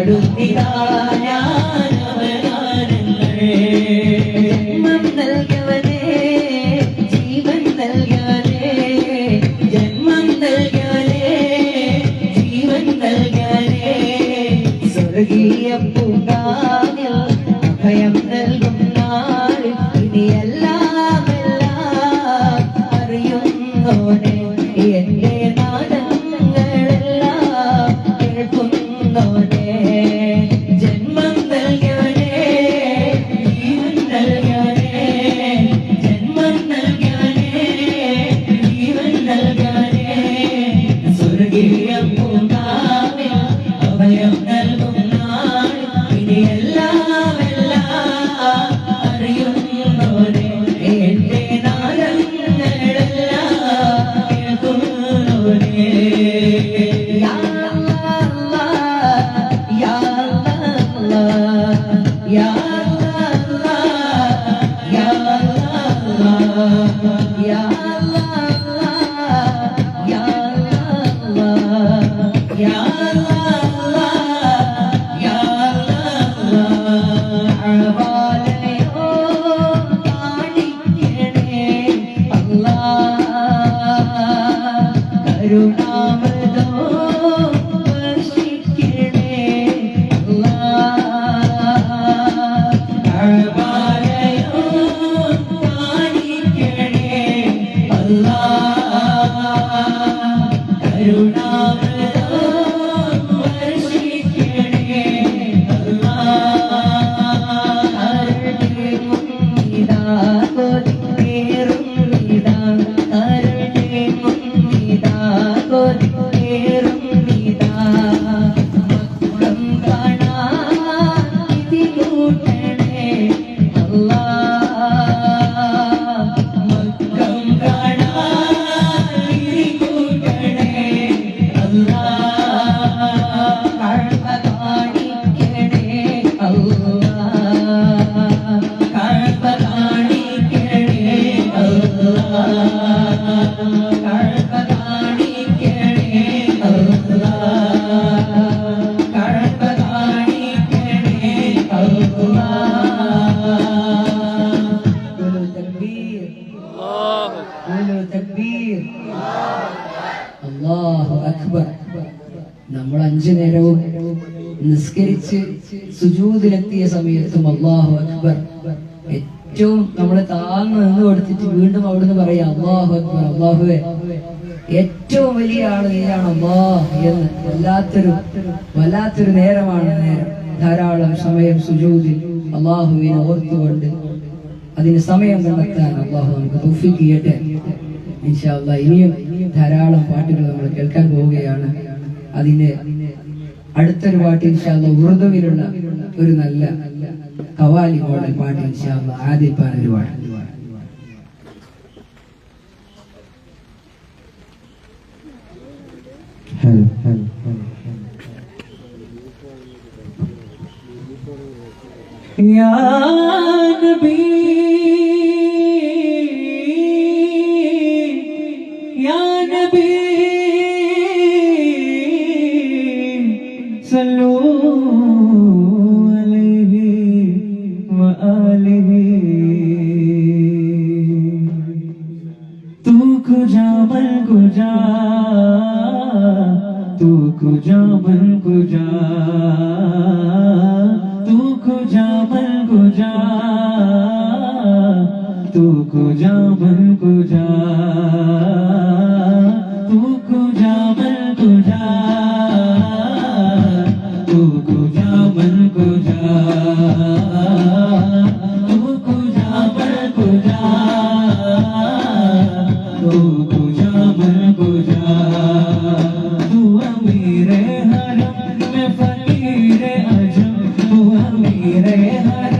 അടുത്തിതാ ഞാൻ അഞ്ചു നേരവും നിസ്കരിച്ച് സുജൂതിലെത്തിയ സമയത്തും അള്ളാഹു അക്ബർ ഏറ്റവും നമ്മളെ താങ്ങ് നിന്ന് കൊടുത്തിട്ട് വീണ്ടും അവിടുന്ന് പറയാം അള്ളാഹു അക്ബർ അള്ളാഹുവെ ഏറ്റവും വലിയ ആൾ നീയാണ് അള്ളാഹ് എന്ന്. വല്ലാത്തൊരു വല്ലാത്തൊരു നേരമാണ് നേരം. ധാരാളം സമയം സുജൂദിൽ അള്ളാഹുവിനെ ഓർത്തുകൊണ്ട് അതിന് സമയം കണ്ടെത്താൻ അള്ളാഹു നമുക്ക് തൗഫീഖ് ചെയ്യട്ടെ. ഇൻഷാ ഇനിയും ധാരാളം പാട്ടുകൾ നമ്മൾ കേൾക്കാൻ പോവുകയാണ്. അതിന് അടുത്തൊരു പാട്ട് ഉറുദുവിലുള്ള ഒരു നല്ല കവാലി മോഡൽ പാട്ട് ഇൻഷാല്ല ആദ്യം പാടൊരു പാട്ട് ഹലോ ഹലോ ഹലോ ഹലോ. യാ നബീ तू को जा बन को जा तू को जा बन को जा तू को जा। बन को जा तू को जा तू तू